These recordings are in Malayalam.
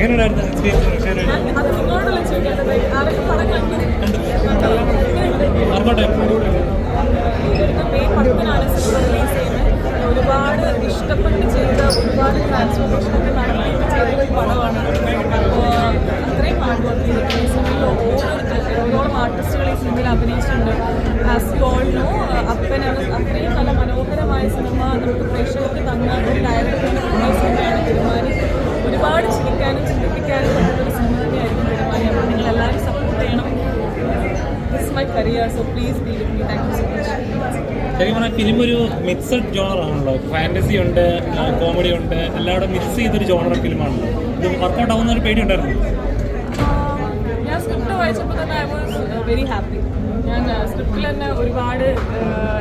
എങ്ങനെയുണ്ടായിരുന്നു ഒരുപാട് ഇഷ്ടപ്പെട്ട് ചെയ്ത ഒരുപാട് ട്രാൻസ്ഫോർമേഷൻ ഒക്കെ നടത്തിയിട്ട് ചെയ്ത ഒരു പടമാണ്. അപ്പോൾ അത്രയും ഹാർഡ് വർക്ക് ചെയ്തിട്ടുണ്ട് ഈ സിനിമയിൽ ഓരോരുത്തർ എത്രത്തോളം ആർട്ടിസ്റ്റുകൾ ഈ സിനിമയിൽ അഭിനയിച്ചിട്ടുണ്ട്. ആസ് യു ഓൾ നോ അപ്പനാണ് അത്രയും നല്ല മനോഹരമായ സിനിമ നമുക്ക് പ്രേക്ഷകർക്ക് തന്ന ഒരു ഡയറക്ടറിന്റെ ശരിക്കും പറഞ്ഞാൽ ഫിലിം ഒരു മിക്സഡ് ജോണർ ആണല്ലോ. ഫാന്റസി ഉണ്ട് കോമഡി ഉണ്ട് എല്ലാവരും മിക്സ് ചെയ്തൊരു ജോണർ ഫിലിമാണല്ലോ ഇത് വർക്കൗട്ട് ആവുന്ന ഒരു പേടി ഉണ്ടായിരുന്നു. ഞാൻ സ്ക്രിപ്റ്റ് വായിച്ചപ്പോൾ തന്നെ വാസ് വെരി ഹാപ്പി ഞാൻ സ്ക്രിപ്റ്റിൽ തന്നെ ഒരുപാട്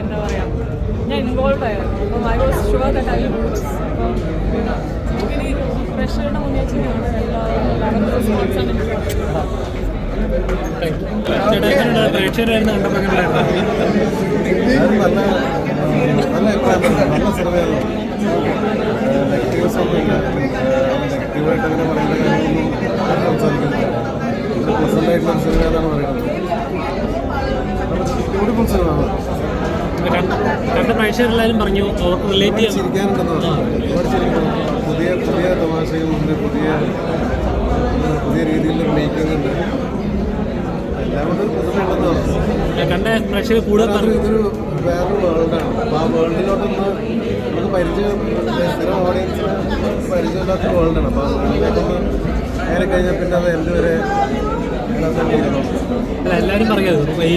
എന്താ പറയുക ഞാൻ ഇൻവോൾവ് ആയിരുന്നു. അപ്പം I was sure that I this അപ്പം നമുക്കിനി പ്രഷറുടെ മുന്നേ ചെയ്യാണ് എല്ലാവരും റെസ്പോൺസാണ് എനിക്ക് നല്ല നെഗറ്റീവായിട്ട് അങ്ങനെ പറയുന്ന സംസാരിക്കുന്നില്ല എന്നാണ് പറയുന്നത് ബ്യൂട്ടിഫുൾ കണ്ട പ്രേക്ഷകരെല്ലാവരും പറഞ്ഞു. അവർക്ക് റിലേറ്റ് ചെയ്യാൻ ഒരുപാട് ചിരിക്കുന്നു പ്രേക്ഷകർ കൂടുതൽ ഇതൊരു വേറൊരു വേൾഡാണ് അപ്പോൾ ആ വേൾഡിലോട്ടൊന്ന് നമുക്ക് പരിചയം സ്ഥിരം ഓഡിയൻസിന് പരിചയമില്ലാത്ത വേൾഡാണ് അപ്പോൾ ആ വേൾഡിലേക്കൊന്ന് കയറി കഴിഞ്ഞാൽ പിന്നെ അത് എന്റെ വരെ അതിനകത്ത് ഇരുന്നു അല്ല എല്ലാവരും പറയുന്നത് ഈ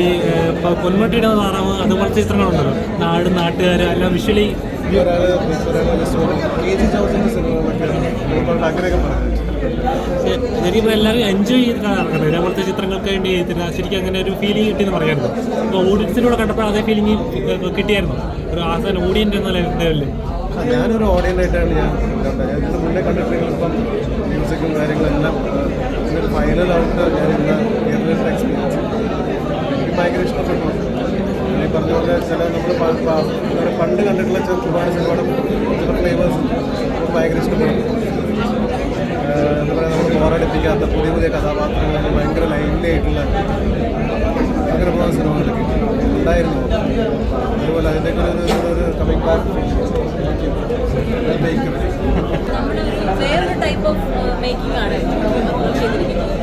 പൊന്മട്ടിയുടെ താറാവ് അതുപോലത്തെ ചിത്രങ്ങളുണ്ടല്ലോ. നാട് നാട്ടുകാർ എല്ലാം വിഷ്വലി ഒരാൾ ഒരാൾ കെ ജി സിനിമകളൊക്കെ അങ്ങനെയൊക്കെ പറഞ്ഞു ശരിക്കും എല്ലാവരും എൻജോയ് ചെയ്തിട്ടാണ് ഇറങ്ങുന്നത് ഇതേപോലത്തെ ചിത്രങ്ങൾക്ക് വേണ്ടി ചെയ്തിട്ട് ശരിക്കും അങ്ങനെ ഒരു ഫീലിംഗ് കിട്ടിയെന്ന് പറയാറുണ്ട് അപ്പോൾ ഓഡിയൻസിലൂടെ കണ്ടപ്പോൾ അതേ ഫീലിംഗ് കിട്ടിയായിരുന്നു. ഒരു ആസാൻ ഓഡിയൻസ് എന്ന ലെവലിൽ ഞാനൊരു ഓഡിയന്റ് ആയിട്ടാണ് ഞാൻ ഞാൻ മുന്നേ കണ്ടിട്ടുണ്ടെങ്കിൽ ഇപ്പം മ്യൂസിക്കും കാര്യങ്ങളെല്ലാം ഇതിനൊരു ഫൈനൽ ഔട്ട് ഞാൻ ഇന്ന് എക്സ്പീരിയൻസ് എനിക്ക് ഭയങ്കര ഇഷ്ടപ്പെട്ടു. ഈ പറഞ്ഞ പോലെ ചില നമ്മൾ പണ്ട് കണ്ടിട്ടുള്ള ഒരുപാട് സിനിമയുടെ ചില ഫ്ലേവേഴ്സ് നമുക്ക് ഭയങ്കര ഇഷ്ടപ്പെടും ആ, എന്താ പറയുക നമ്മൾ ബോറടിപ്പിക്കാത്ത പുതിയ പുതിയ കഥാപാത്രങ്ങൾ ഭയങ്കര ലൈൻലി ആയിട്ടുള്ള അങ്ങനെ പോകുന്ന സിനിമകളൊക്കെ ഉണ്ടായിരുന്നു അതുപോലെ അതിന്റെയൊക്കെ ഒരു ഒരു കമ്മിങ് ബാക്ക് വേറൊരു ടൈപ്പ് ഓഫ് മേക്കിംഗ് ആണ് നമ്മൾ ചെയ്തിരിക്കുന്നത്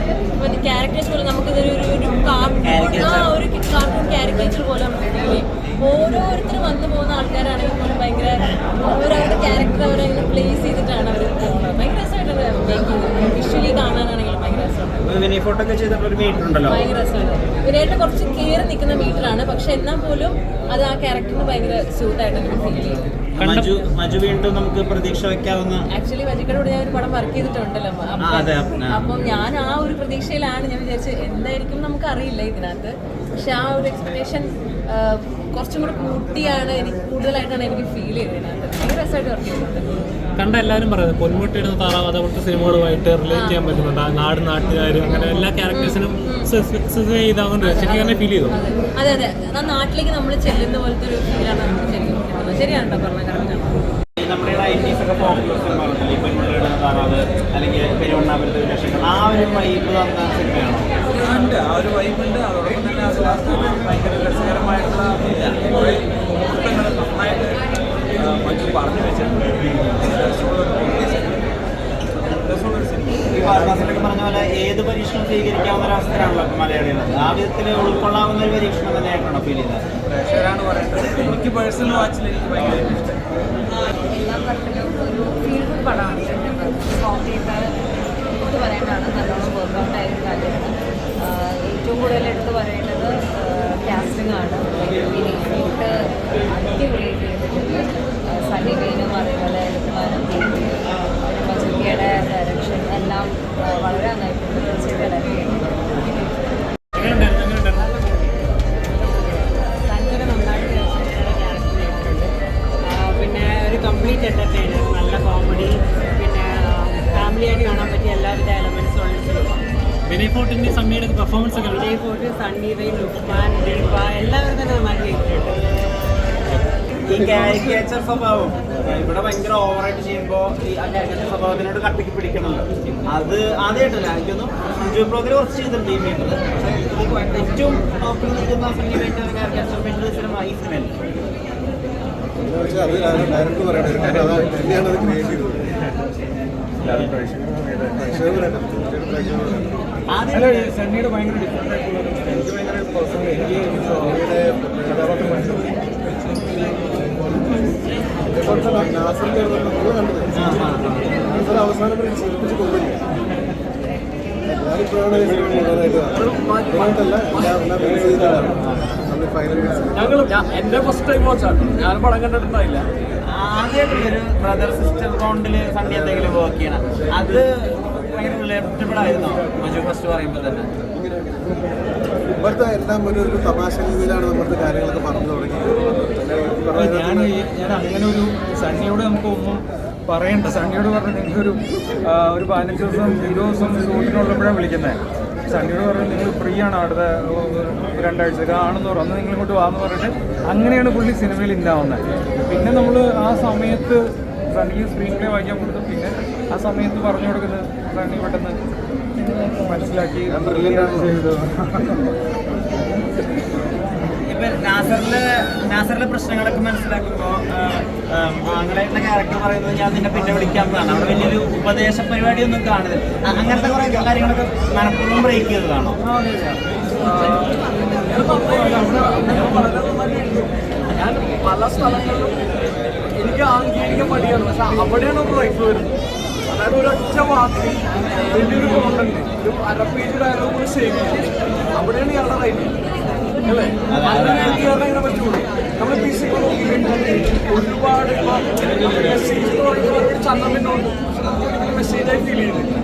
മറ്റേ ക്യാരക്ടേഴ്സ് പോലെ നമുക്കിതൊരു ഒരു ഒരു കാർട്ടൂൺ ആ ഒരു കാർട്ടൂൺ ക്യാരക്ടേച്ചർ പോലെ നമുക്ക് ഫീൽ ചെയ്യും ഓരോരുത്തരും വന്നു പോകുന്ന ആൾക്കാരാണെങ്കിൽ പോലും ഭയങ്കര അവരവരുടെ ക്യാരക്ടർ അവരങ്ങനെ പ്ലേസ് ചെയ്തിട്ടാണ് അവർ പോകുന്നത് ഭയങ്കര രസമായിട്ടാണ് മേക്കിംഗ് വിഷ്വലി കാണാനാണെങ്കിലും ഭയങ്കര രസമാണ് മിനി ഫോട്ടോ ഒക്കെ ചെയ്തപ്പോൾ ഒരു മീറ്റർ ഉണ്ടല്ലോ. ഭയങ്കര രസമാണ്. കുറച്ച് കയറി നിൽക്കുന്ന മീറ്ററാണ് പക്ഷെ എന്നാൽ പോലും അത് ആ ക്യാരക്ടറിന് ഭയങ്കര സ്യൂട്ടായിട്ട് എനിക്ക് ഫീൽ ചെയ്യും. മജു മജു വീണ്ടും നമുക്ക് പ്രതീക്ഷ വെക്കാവുന്ന ആക്ച്വലി മജുക്കടോട് ഞാൻ ഒരു പടം വർക്ക് ചെയ്തിട്ടുണ്ടല്ലോ. അപ്പം ഞാൻ ആ ഒരു പ്രതീക്ഷയിലാണ്. ഞാൻ വിചാരിച്ചത് എന്തായിരിക്കും നമുക്ക് അറിയില്ല ഇതിനകത്ത്. പക്ഷെ ആ ഒരു എക്സ്പെക്ടേഷൻ കുറച്ചും കൂടെ കൂട്ടിയാണ് എനിക്ക് കൂടുതലായിട്ടാണ് എനിക്ക് ഫീൽ ചെയ്തത് രസമായിട്ട് വർക്ക് ചെയ്തിട്ടുണ്ട്. കണ്ട എല്ലാവരും പറയുന്നത് പൊന്മുട്ടിയുടെ താറാവ് അതേപോലത്തെ സിനിമകളുമായിട്ട് റിലേറ്റ് ചെയ്യാൻ പറ്റുന്നുണ്ട്. ആ നാട് നാട്ടുകാർ അങ്ങനെ എല്ലാ ക്യാരക്ടേഴ്സിനും ചെയ്താകൊണ്ട് ശരിക്കും അങ്ങനെ ഫീൽ ചെയ്തു. അതെ അതെ. ആ നാട്ടിലേക്ക് നമ്മൾ ചെല്ലുന്ന പോലത്തെ ഒരു ഫീലാണ് നമുക്ക് ശരിക്കും ശരിയാണ് കേട്ടോ പറഞ്ഞ കറക്റ്റാണ് നമ്മുടെ ഐറ്റീസ് ഒക്കെ പറഞ്ഞില്ലേ താറാവ് അല്ലെങ്കിൽ പെരുവണ്ണാപുരത്തെ വിശേഷങ്ങൾ ആ ഒരു വൈബ് തന്ന സിനിമയാണോ ഉണ്ട് ആ ഒരു വൈബുണ്ട് അതോടൊപ്പം തന്നെ അത് ലാസ്റ്റ് ഭയങ്കര രസകരമായിട്ടുള്ള കുറേ മുഹൂർത്തങ്ങൾ നന്നായിട്ട് ആ, മഞ്ജു പറഞ്ഞു പോലെ ഏത് പരീക്ഷണം സ്വീകരിക്കാവുന്ന ഒരു അവസ്ഥയാണല്ലോ ഇപ്പം മലയാളികൾ ആ ഉൾക്കൊള്ളാവുന്ന ഒരു പരീക്ഷണം തന്നെയായിട്ടാണോ ഫീൽ ചെയ്തത് പ്രേക്ഷകരാണ് പറയുന്നത് എനിക്ക് പേഴ്സണൽ വാച്ചിൽ എനിക്ക് ഭയങ്കര ഇഷ്ടം എല്ലാ തരത്തിലും ഒരു ഫീൽ ഗുഡ് പടമാണ് കോമഡിയൊക്കെ എടുത്ത് പറയേണ്ടതാണ് നല്ലോണം വർക്കൗട്ട് ആയ ഒരു ഏറ്റവും കൂടുതൽ എടുത്ത് പറയേണ്ടത് കാസ്റ്റിംഗ് ആണ്. ഈ കാരിക്കേച്ചർ സ്വഭാവം. ഇവിടെ ഭയങ്കര ഓവറായിട്ട് ചെയ്യുമ്പോൾ ഈ കാരിക്കേച്ചർ സ്വഭാവത്തിനോട് കട്ടിക്ക് പിടിക്കണമല്ലോ അത് ആദ്യമായിട്ടല്ല എനിക്കൊന്നും സഞ്ജു ബ്ലോഗിൽ കുറച്ച് ചെയ്തിട്ടുണ്ട് ഈ മീറ്റർ ഏറ്റവും ടോപ്പിൽ നിൽക്കുന്ന സിനിമയായിട്ട് കാരിക്കേച്ചർ മീറ്റർ സിനിമ ഈ അത് ഡയറക്ടർ പറയണത് അത് ക്രിയേറ്റ് ചെയ്തത് ഭയങ്കര ഡിഫറെന്റ് ആയിട്ടുള്ള ഒരു എനിക്ക് ഭയങ്കര പേഴ്സണൽ എനിക്ക് അവരുടെ കഥാപാത്രം മനസ്സിലായി അതേപോലെ തന്നെ നാസറിന്റെ നമ്മൾ കണ്ടത് നാസർ അവസാനം വരെ ചിരിപ്പിച്ച് കൊണ്ടില്ല ഞാനിപ്പോഴാണ് ഈ സിനിമ മുഴുവനായിട്ട് മുഴുവനായിട്ടല്ല എല്ലാ എല്ലാ റിലീസ് ചെയ്തിട്ടാണ് നമ്മൾ ഫൈനൽ റിലീസ് ചെയ്തത് ഞങ്ങൾ എന്റെ ഫസ്റ്റ് ടൈം വാച്ചാണ് ഞാൻ പടം കണ്ടിട്ടുണ്ടായില്ല. ആദ്യമായിട്ട് ഒരു ബ്രദർ സിസ്റ്റർ റൗണ്ടിൽ സണ്ണി എന്തെങ്കിലും വർക്ക് ചെയ്യണം. അത് ഭയങ്കര റിലേറ്റബിൾ ആയിരുന്നു? മജു ഫസ്റ്റ് പറയുമ്പോൾ തന്നെ. ഇപ്പോഴത്തെ എല്ലാം ഒരു ഒരു തമാശ രീതിയിലാണ് നമ്മുടെ കാര്യങ്ങളൊക്കെ പറഞ്ഞു തുടങ്ങിയത്. ഞാൻ അങ്ങനെ ഒരു സണ്ണിയോട് നമുക്ക് ഒന്നും പറയണ്ട. സണ്ണിയോട് പറഞ്ഞ നിങ്ങൾക്കൊരു ഒരു പതിനഞ്ച് ദിവസം ഇരുപത് ദിവസം ഷൂട്ടിനുള്ളപ്പോഴാണ് വിളിക്കുന്നത് സണ്ണിയോട് പറഞ്ഞ് നിങ്ങൾ ഫ്രീ ആണ് അടുത്ത രണ്ടാഴ്ച. ആണെന്ന് പറഞ്ഞു. അന്ന് നിങ്ങൾ ഇങ്ങോട്ട് വാന്ന് പറഞ്ഞിട്ട് അങ്ങനെയാണ് പുള്ളി സിനിമയിൽ ഇന്നാവുന്നത് പിന്നെ നമ്മൾ ആ സമയത്ത് സണ്ണിക്ക് സ്ക്രീൻ പ്ലേ വായിക്കാൻ കൊടുത്തു. പിന്നെ ആ സമയത്ത് പറഞ്ഞു കൊടുക്കുന്നത് സണ്ണി പെട്ടെന്ന് മനസ്സിലാക്കി ചെയ്തു. ഇപ്പൊ നാസറിലെ നാസറിലെ പ്രശ്നങ്ങളൊക്കെ മനസ്സിലാക്കുമ്പോ ആങ്ങളായിട്ടുള്ള ക്യാരക്ടർ പറയുന്നത് ഞാൻ നിന്നെ പിന്നെ വിളിക്കാമെന്നാണ് അവിടെ വലിയൊരു ഉപദേശ പരിപാടിയൊന്നും കാണുന്നില്ല. അ- അങ്ങനത്തെ കുറെ കാര്യങ്ങളൊക്കെ മനഃപൂർവം ബ്രേക്ക് ചെയ്തതാണോ? ഞാൻ പല സ്ഥലങ്ങളിലും എനിക്ക് ആംഗീകരിക മടിയാണ് പക്ഷെ അവിടെയാണ് ഒരു റൈഫ് വരുന്നത് അതായത് ഒരൊറ്റ വാക്കിൽ വലിയൊരു കോണ്ടന്റ് ഒരു അര പേജ് ഡയലോഗ് സേവ് അവിടെയാണ് ഇയാളുടെ റൈറ്റ് അല്ലേ ഇയാളുടെ ഇങ്ങനെ പറ്റുള്ളൂ നമ്മൾ പി സി ഒരുപാട് മെസ്സേജ് എന്ന് പറയുമ്പോൾ ഒരു ചന്ദ്രനുണ്ട് മെസ്സേജായി ഫീൽ ചെയ്യുന്നത്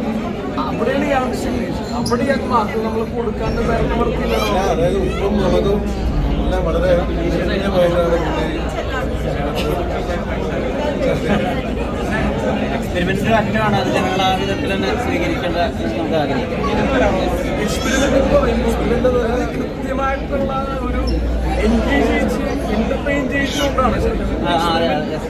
അവിടെയാണ് സിഗ്നേച്ചർ അവിടെ ഞാൻ മാർക്ക് നമ്മൾ കൊടുക്കാണ്ട് വേറെ അതായത് ഉപ്പും മുളകും എല്ലാം വളരെ അത് ജനങ്ങൾ ആ വിധത്തിൽ തന്നെ സ്വീകരിക്കേണ്ട നമുക്ക് ആഗ്രഹിക്കാം എക്സ്പെരിമെന്റ് എന്ന് പറയുമ്പോൾ ഇതിന്റെ അതായത് കൃത്യമായിട്ടുള്ള ഒരു എൻഗേജ് ചെയ്ത് എന്റർടൈൻ ചെയ്തുകൊണ്ടാണ് ആ, ആ, അതെ, അതെ, yes, definitely.